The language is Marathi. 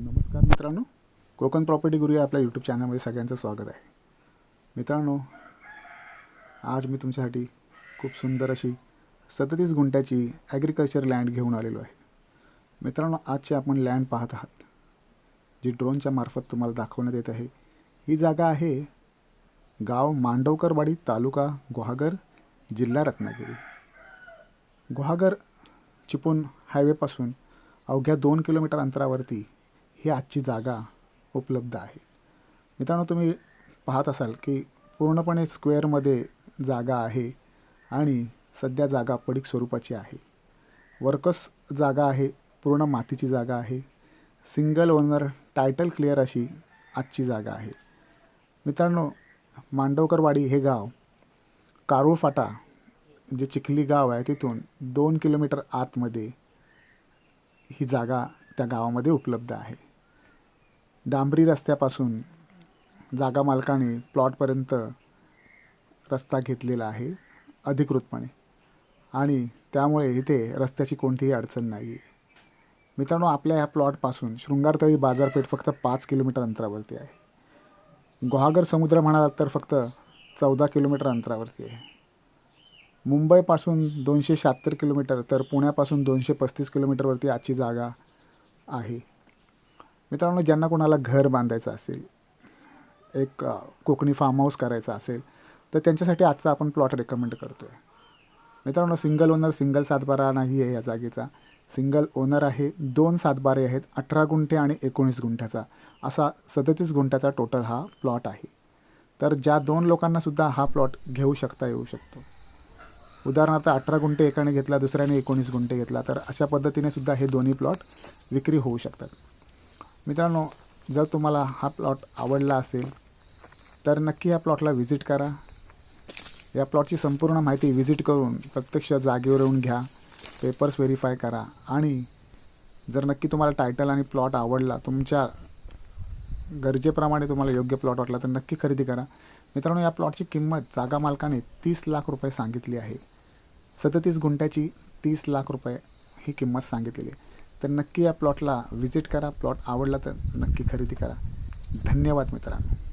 नमस्कार मित्रांनो. कोकण प्रॉपर्टी गुरु या आपल्या यूट्यूब चॅनलमध्ये सगळ्यांचं स्वागत आहे. मित्रांनो आज मी तुमच्यासाठी खूप सुंदर अशी सदतीस गुंठ्याची ॲग्रिकल्चर लँड घेऊन आलेलो आहे. मित्रांनो आजची आपण लँड पाहत आहात. जी ड्रोनच्या मार्फत तुम्हाला दाखवण्यात येत आहे. ही जागा आहे गाव मांडवकरवाडी तालुका गुहागर जिल्हा रत्नागिरी. गुहागर चिपळूण हायवेपासून अवघ्या दोन किलोमीटर अंतरावरती ही आजची जागा उपलब्ध आहे. मित्रांनो तुम्ही पाहत असाल की पूर्णपणे स्क्वेअरमध्ये जागा आहे आणि सध्या जागा पडीक स्वरूपाची आहे. वर्कस जागा आहे पूर्ण मातीची जागा आहे. सिंगल ओनर टायटल क्लिअर अशी आजची जागा आहे. मित्रांनो मांडवकरवाडी हे गाव कारूळ फाटा जे चिखली गाव आहे तिथून दोन किलोमीटर आतमध्ये ही जागा त्या गावामध्ये उपलब्ध आहे. डांबरी रस्त्यापासून जागा मालकाने प्लॉटपर्यंत रस्ता घेतलेला आहे अधिकृतपणे. आणि त्यामुळे इथे रस्त्याची कोणतीही अडचण नाही आहे मित्रांनो आपल्या ह्या प्लॉटपासून शृंगारतळी बाजारपेठ फक्त पाच किलोमीटर अंतरावरती आहे. गुहागर समुद्र म्हणालात तर फक्त चौदा किलोमीटर अंतरावरती आहे. मुंबईपासून दोनशे शहात्तर किलोमीटर तर पुण्यापासून दोनशे पस्तीस किलोमीटरवरती आजची जागा आहे. मित्रांनो ज्यांना कोणाला घर बांधायचं असेल एक कोकणी फार्म हाऊस करायचा असेल तर त्यांच्यासाठी आजचा आपण प्लॉट रेकमेंड करतो आहे मित्रांनो सिंगल ओनर सिंगल सातबारा नाही आहे या जागेचा. सिंगल ओनर आहे दोन सातबारे आहेत अठरा गुंठे आणि एकोणीस गुंठ्याचा. असा सदतीस गुंठ्याचा टोटल हा प्लॉट आहे. तर ज्या दोन लोकांनासुद्धा हा प्लॉट घेऊ शकता येऊ शकतो. उदाहरणार्थ अठरा गुंठे एकाने घेतला दुसऱ्याने एकोणीस गुंठे घेतला तर अशा पद्धतीने सुद्धा हे दोन्ही प्लॉट विक्री होऊ शकतात. मित्रांनो जर तुम्हाला हा प्लॉट आवडला असेल तर नक्की या प्लॉटला व्हिजिट करा. या प्लॉटची संपूर्ण माहिती व्हिजिट करून प्रत्यक्ष जागेवर येऊन घ्या पेपर्स व्हेरीफाय करा. आणि जर नक्की तुम्हाला टायटल आणि प्लॉट आवडला तुमच्या गरजेप्रमाणे तुम्हाला योग्य प्लॉट वाटला तर नक्की खरेदी करा. मित्रांनो या प्लॉटची किंमत जागा मालकाने तीस लाख रुपये सांगितली आहे. सदतीस गुंठ्याची तीस लाख रुपये ही किंमत सांगितलेली आहे. तर नक्की या प्लॉटला व्हिजिट करा. प्लॉट आवडला तर नक्की खरेदी करा. धन्यवाद मित्रांनो.